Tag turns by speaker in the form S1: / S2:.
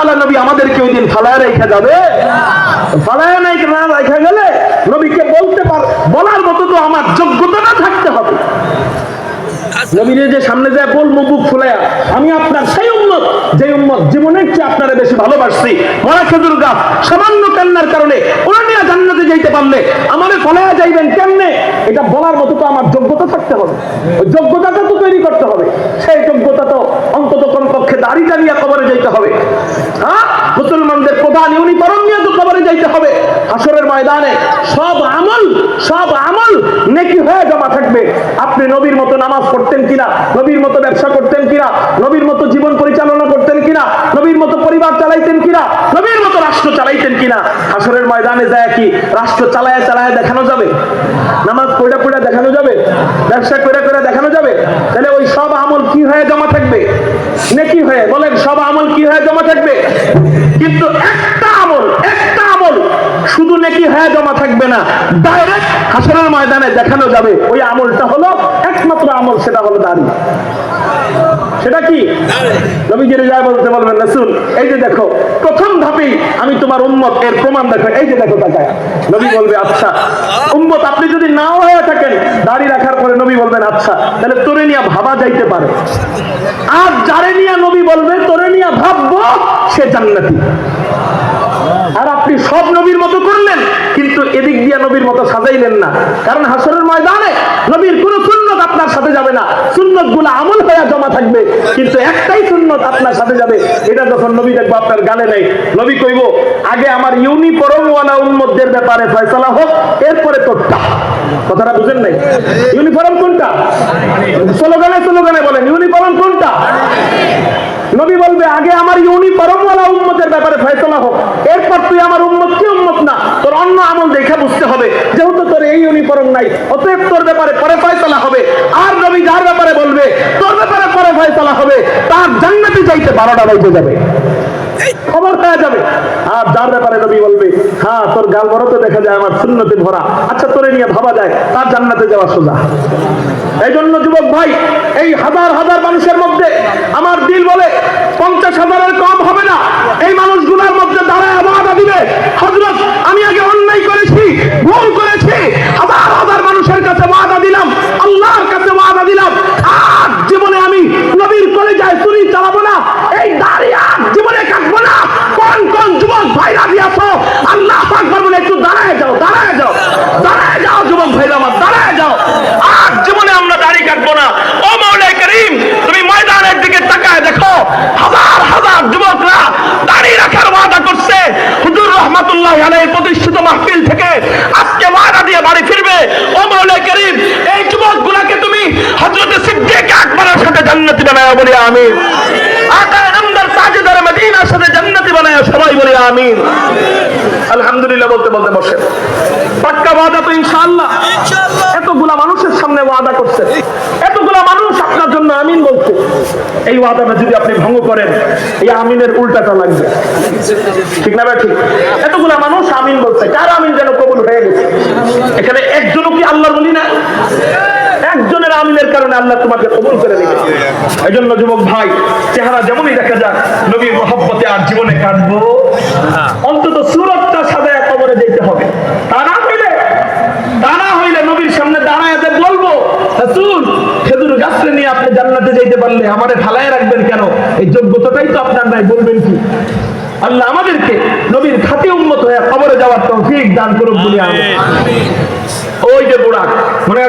S1: ওয়ালা নবী আমাদেরকে ওই দিন ফালায় রেখে যাবে। ফালায় না রেখে গেলে নবীকে বলতে পার বলার মতো তো আমার যোগ্যতাটা থাকতে হবে। নবীরে যে সামনে যায় বলব বুক ফুলাইয়া আমি আপনার সেই উম্মত যে উম্মত জীবনের চেয়ে আপনারা বেশি ভালোবাসছি? মরা খেজুর গাছ, সামান্য কান্নার কারণে ওরা জান্নাতে যাইতে পারলে আমাদের ফলাইয়া যাইবেন কেমনে? এটা বলার মতো তো আমার যোগ্যতা থাকতে হবে। যোগ্যতাটা তো তৈরি করতে হবে। সেই যোগ্যতা তো অন্তত কমপক্ষে দাড়িটা নিয়ে কবরে যাইতে হবে। হ্যাঁ? মুসলমানদের প্রধান ইউনিফর্ম নিয়ে তো কবরে যাইতে হবে। হাসরের ময়দানে সব আমল সব আমল নেকি হয়ে জমা থাকবে। আপনি নবীর মতো নামাজ পড়তেন কিনা? নবীর মতো ব্যবসা করতেন কিনা? নবীর মতো জীবন পরিচালনা করতেন কিনা? নবীর মতো পরিবার চালাইতেন কিনা? নবীর মতো রাষ্ট্র চালাইতেন কিনা? হাসরের ময়দানে যায় কি রাষ্ট্র চালায় চালায় দেখানো যাবে? নামাজ পড়ে পড়ে দেখানো যাবে? ব্যবসা করে করে দেখানো যাবে? তাহলে ওই সব আমল কি হয়ে জমা থাকবে? নেকি হয়ে বলেন, সব আমল কি হয়ে জমা থাকবে? কিন্তু একটা আমল একটা আমল শুধু নেকি হয়ে জমা থাকবে না ডাইরেক্ট হাসরের ময়দানে দেখানো যাবে। ওই আমলটা হলো একমাত্র আমল সেটা হলো দাড়ি। সেটা কি? নবী জেনে যায় বলতে বলবেন, রাসূল, এই যে দেখো, প্রথম ধাপেই আমি তোমার উম্মত, এর প্রমাণ দেখো, এই যে দেখো, তাকায়। নবী বলবে আচ্ছা উম্মত, আপনি যদি নাও হয়ে থাকেন, দাড়ি রাখার পরে নবী বলবেন আচ্ছা তাহলে তোরে নিয়ে ভাবা যাইতে পারে। আর যারে নিয়ে নবী বলবে, তোরে নিয়ে ভাববো, সে জান্নাতি। আর আপনি সব নবীর মতো করলেন, কিন্তু এদিক দিয়ে নবীর মতো সাজাইলেন না। কারণ হাসরের ময়দানে নবীর কোন আপনার সাথে যাবে না। সুন্নতগুলো আমল হয়ে জমা থাকবে। কিন্তু একটাই সুন্নত আপনার সাথে যাবে, এটা যখন নবী দেখব আপনার গালে নেই। নবী কইব, আগে আমার ইউনিফর্ম ওয়ালা উম্মতদের ব্যাপারে ফয়সালা হোক, এরপরে তোরটা। কথাটা বুঝেন নাই? ইউনিফর্ম কোনটা? স্লোগানে স্লোগানে বলেন, ইউনিফর্ম কোনটা? নবী বলবে, আগে আমার ইউনিফর্ম ওয়ালা উম্মতের ব্যাপারে ফয়সলা হোক, এরপর তুই আমার উম্মত কি উন্মত না? তোর অন্য আমল দেখে বুঝতে হবে, যেহেতু তোর এই ইউনিফর্ম নাই, অতএব তোর ব্যাপারে পরে ফয়সলা হবে আর নবী যার ব্যাপারে বলবে তোর ব্যাপারে ফয়সলা হবে তার জান্নাতে যাইতে বারোটা বাইতে যাবে। খবর পাওয়া যাবে। আর যার ব্যাপারে নবী বলবে হ্যাঁ তোর গাল বড় তো দেখা যায় আমার শূন্যতে ভরা। আচ্ছা তোরে নিয়ে ভাবা যায় তার জান্নাতে যাওয়া সোজা। এই জন্য যুবক ভাই এই হাজার হাজার মানুষের মধ্যে আমার দিল বলে পঞ্চাশ হাজারের কম হবে না এই মানুষগুলোর মধ্যে দাঁড়ায় আবাদা দিবে হজরত আমি আগে অন্যায় করেছি ভুল করেছি হাজার হাজার মানুষের কাছে ওয়াদা দিলাম আল্লাহর কাছে ওয়াদা দিলাম আর জীবনে আমি নবীর কলে যায় চুরি চালাবো না এই দাঁড়িয়ে আর জীবনে কাটবো না কোন কোন যুবক ভাইরা দিয়েছ আল্লাহ পাক বলবেন একটু দাঁড়ায় যাও দাঁড়ায় যাও দাঁড়ায় যাও যুবক ভাইরা আমার দাঁড়ায় যাও আর জীবনে আমরা দাড়ি কাটবো না ও মাওলাই করিম তুমি ময়দানের দিকে তাকায় দেখো হাজার হাজার যুবকরা দাড়ি রাখার ওয়াদা করছে হুজুর রহমাতুল্লাহ আলাইহি প্রতিষ্ঠিত মাহফিল থেকে আজকে ওয়াদা দিয়ে বাড়ি ফিরবে মাওলাই করিম এই যুবকগুলোকে তুমি হযরত সিদ্দিক আকবরের সাথে জান্নাতি বানায় বলি মদিনার সাথে জান্নাতি বানায় সবাই বলি আমিন। আলহামদুলিল্লাহ বলতে বলতে বসে। পাক্কা ওয়াদা তো ইনশাআল্লাহ। এতগুলা মানুষের সামনে ওয়াদা করছে এতগুলা মানুষ আপনার জন্য আমিন বলছে। এই ওয়াদাটা যদি আপনি ভঙ্গ করেন এই আমিনের উল্টাটা লাগবে। ঠিক না ঠিক। এতগুলা মানুষ আমিন বলছে। কার আমিন যেন কবুল হয়ে গেছে? এখানে একজনও কি আল্লাহর বলি না? একজনের আমিনের কারণে আল্লাহ তোমাকে কবুল করে নেবে এই জন্য যুবক ভাই চেহারা যেমনই দেখা যাক নবীর মহব্বতে আর জীবনে কাটবো অন্তত সুরতটা সাজায় কবরে যেতে হবে তা না হইলে তা না হইলে নবীর সামনে দাঁড়ায় যে বলব রাসূল খেজুর গাছটা নিয়ে আপনি জান্নাতে যাইতে পারলে আমারে ঢালায় রাখবেন কেন? এই যোগ্যতাটাই তো আপনার নাই বলবেন কি? আল্লাহ আমাদেরকে নবীর খাতে উন্মত হয়ে খবরে যাওয়ার তৌফিক দান করুন বলে আমি ওই যে বুড়া মনে আছে?